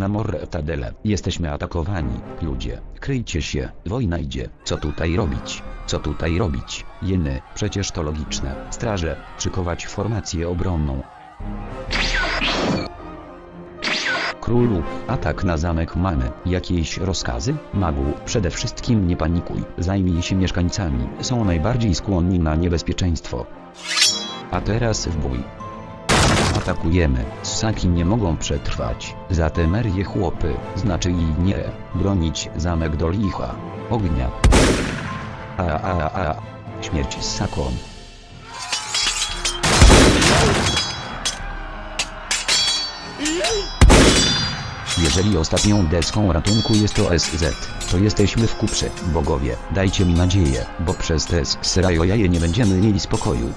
Na Mortadele. Jesteśmy atakowani. Ludzie, kryjcie się. Wojna idzie. Co tutaj robić? Co tutaj robić? Jeny, przecież to logiczne. Straże, szykować formację obronną. Królu, atak na zamek mamy. Jakieś rozkazy? Magu, przede wszystkim nie panikuj. Zajmij się mieszkańcami. Są najbardziej skłonni na niebezpieczeństwo. A teraz w bój. Atakujemy. Ssaki nie mogą przetrwać. Zatem erie chłopy, znaczy i nie. Bronić zamek do licha. Ognia. A a a. Śmierć ssakom. Jeżeli ostatnią deską ratunku jest to SZ, to jesteśmy w kuprzy. Bogowie, dajcie mi nadzieję, bo przez te srajojaje nie będziemy mieli spokoju.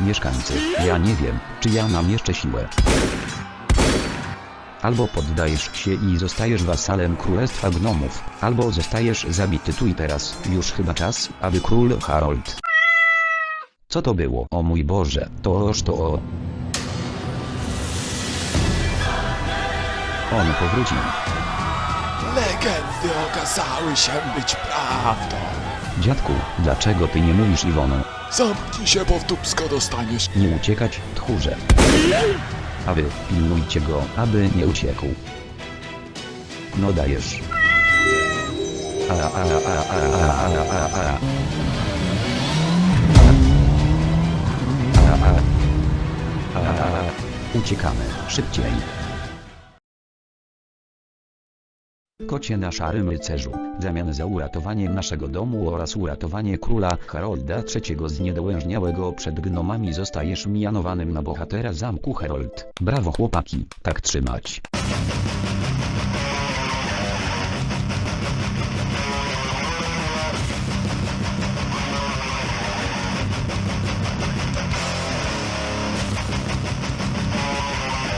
Mieszkańcy, ja nie wiem, czy ja mam jeszcze siłę. Albo poddajesz się i zostajesz wasalem królestwa gnomów, albo zostajesz zabity tu i teraz. Już chyba czas, aby król Harold. Co to było? O mój Boże, to oż to o. On powrócił. Legendy okazały się być prawdą. Dziadku, dlaczego ty nie mówisz Iwoną? Zamknij się, bo w dupsko dostaniesz. Nie uciekać, tchórze. A wy, pilnujcie go, aby nie uciekł. No dajesz. A, a, a, a, a, a, a, a, a. Uciekamy, szybciej. Kocie na szarym rycerzu, w zamian za uratowanie naszego domu oraz uratowanie króla Harolda III zniedołężniałego przed gnomami zostajesz mianowanym na bohatera zamku Harold. Brawo chłopaki, tak trzymać.